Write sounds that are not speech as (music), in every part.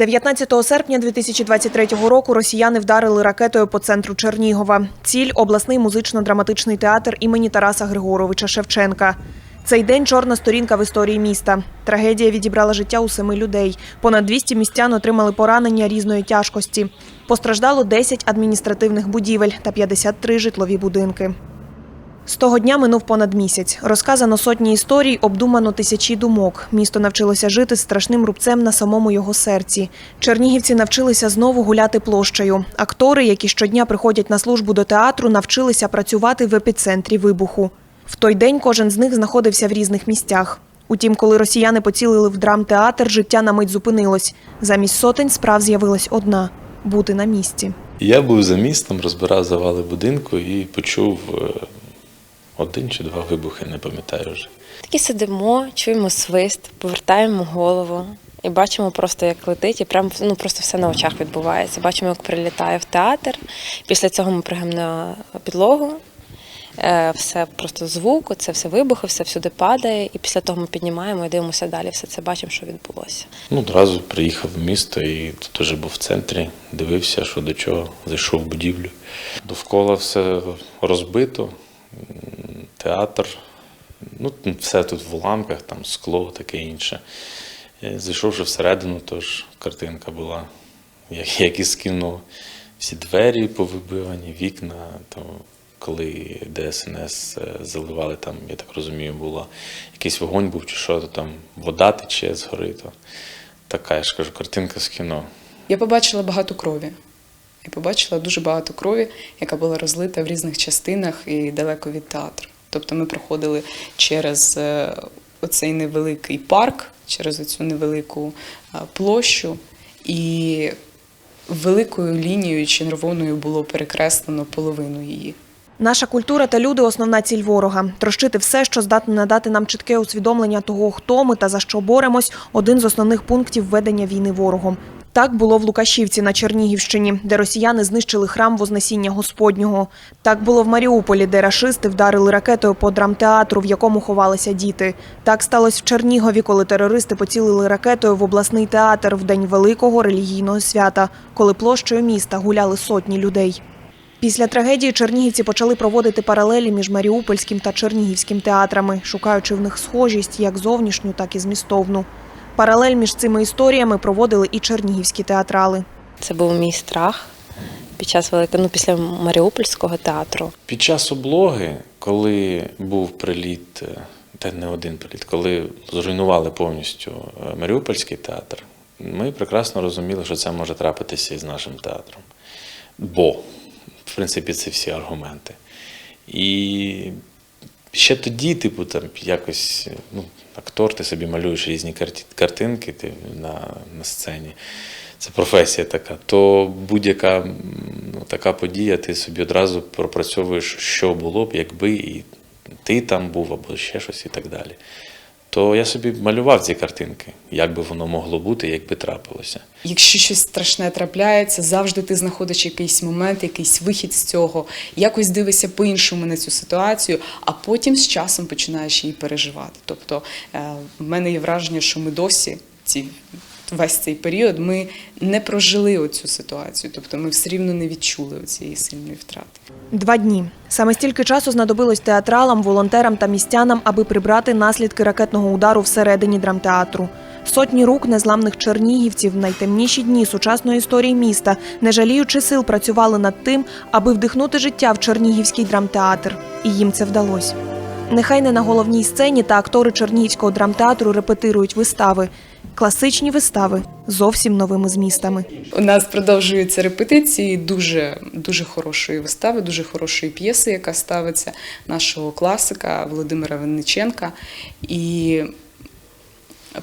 19 серпня 2023 року росіяни вдарили ракетою по центру Чернігова. Ціль – обласний музично-драматичний театр імені Тараса Григоровича Шевченка. Цей день – чорна сторінка в історії міста. Трагедія відібрала життя у семи людей. Понад 200 містян отримали поранення різної тяжкості. Постраждало 10 адміністративних будівель та 53 житлові будинки. З того дня минув понад місяць. Розказано сотні історій, обдумано тисячі думок. Місто навчилося жити з страшним рубцем на самому його серці. Чернігівці навчилися знову гуляти площею. Актори, які щодня приходять на службу до театру, навчилися працювати в епіцентрі вибуху. В той день кожен з них знаходився в різних місцях. Утім, коли росіяни поцілили в драмтеатр, життя на мить зупинилось. Замість сотень справ з'явилась одна бути на місці. Я був за містом, розбирав завали будинку і почув е, один чи два вибухи, не пам'ятаю вже. Такі сидимо, чуємо свист, повертаємо голову і бачимо просто, як летить, і прям ну просто все на очах відбувається. Бачимо, як прилітає в театр. Після цього ми пригаємо на підлогу. е, Все просто звук, це все вибухи, все всюди падає, і після того ми піднімаємо і дивимося далі. Все це бачимо, що відбулося. Ну, одразу приїхав в місто і тут вже був в центрі, дивився, що до чого, зайшов в будівлю. Довкола все розбито, театр, ну, все тут в уламках, там скло, таке інше. Е, Зайшовши всередину, тож картинка була, як, як із кіно. Всі двері повибивані, вікна, то коли ДСНС е, заливали, там, я так розумію, було якийсь вогонь був чи що, то там вода тече згори. То така, я ж кажу, картинка з кіно. Я побачила багато крові. Я побачила дуже багато крові, яка була розлита в різних частинах і далеко від театру. Тобто ми проходили через е, оцей невеликий парк, через оцю невелику е, площу, і великою лінією червоною було перекреслено половину її. Наша культура та люди основна ціль ворога. Трощити все, що здатне надати нам чітке усвідомлення того, хто ми та за що боремось один з основних пунктів ведення війни ворогом. Так було в Лукашівці на Чернігівщині, де росіяни знищили храм Вознесіння Господнього. Так було в Маріуполі, де рашисти вдарили ракетою по драмтеатру, в якому ховалися діти. Так сталося в Чернігові, коли терористи поцілили ракетою в обласний театр в день великого релігійного свята, коли площею міста гуляли сотні людей. Після трагедії чернігівці почали проводити паралелі між Маріупольським та Чернігівським театрами, шукаючи в них схожість як зовнішню, так і змістовну. Паралель між цими історіями проводили і чернігівські театрали. Це був мій страх під час великого, ну після Маріупольського театру. Під час облоги, коли був приліт, е, та не один приліт, коли зруйнували повністю е, Маріупольський театр, ми прекрасно розуміли, що це може трапитися і з нашим театром. Бо, в принципі, це всі аргументи. І ще тоді, типу, там якось ну, актор, ти собі малюєш різні картинки ти на, на сцені. Це професія така. То будь-яка ну, така подія, ти собі одразу пропрацьовуєш, що було б, якби і ти там був, або ще щось і так далі. То я собі малював ці картинки, як би воно могло бути, як би трапилося. Якщо щось страшне трапляється, завжди ти знаходиш якийсь момент, якийсь вихід з цього, якось дивишся по-іншому на цю ситуацію, а потім з часом починаєш її переживати. Тобто е, в мене є враження, що ми досі ці. Весь цей період ми не прожили оцю ситуацію, тобто ми все рівно не відчули цієї сильної втрати. Два дні. Саме стільки часу знадобилось театралам, волонтерам та містянам, аби прибрати наслідки ракетного удару всередині драмтеатру. Сотні рук незламних чернігівців в найтемніші дні сучасної історії міста, не жаліючи сил, працювали над тим, аби вдихнути життя в Чернігівський драмтеатр. І їм це вдалося. Нехай не на головній сцені та актори Чернігівського драмтеатру репетирують вистави. Класичні вистави зовсім новими змістами. У нас продовжуються репетиції дуже, дуже хорошої вистави, дуже хорошої п'єси, яка ставиться нашого класика Володимира Винниченка. І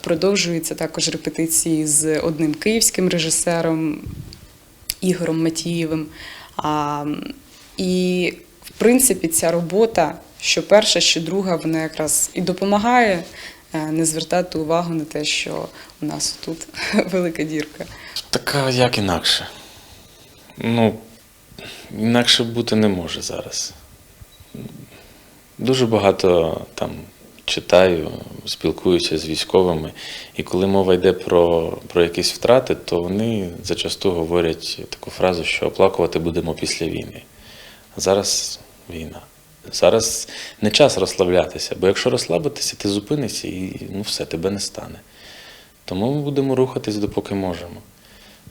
продовжуються також репетиції з одним київським режисером Ігорем Матієвим. І, в принципі, ця робота, що перша, що друга, вона якраз і допомагає не звертати увагу на те, що у нас тут (laughs) велика дірка. Така як інакше. Ну, інакше бути не може зараз. Дуже багато там читаю, спілкуюся з військовими. І коли мова йде про, про якісь втрати, то вони зачасту говорять таку фразу, що оплакувати будемо після війни. А Зараз війна. Зараз не час розслаблятися, бо якщо розслабитися, ти зупинишся і ну все, тебе не стане. Тому ми будемо рухатись допоки можемо.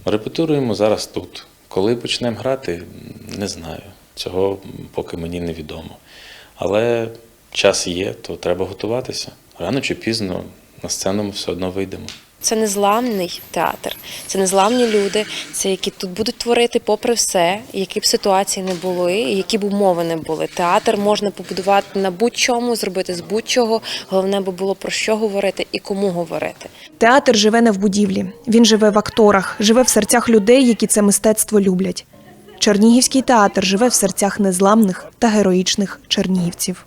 Репетируємо зараз тут. Коли почнемо грати, не знаю. Цього поки мені невідомо. Але час є, то треба готуватися. Рано чи пізно на сцену ми все одно вийдемо. Це незламний театр, це незламні люди, це які тут будуть творити попри все, які б ситуації не були, які б умови не були. Театр можна побудувати на будь-чому, зробити з будь-чого. Головне би було про що говорити і кому говорити. Театр живе не в будівлі. Він живе в акторах, живе в серцях людей, які це мистецтво люблять. Чернігівський театр живе в серцях незламних та героїчних чернігівців.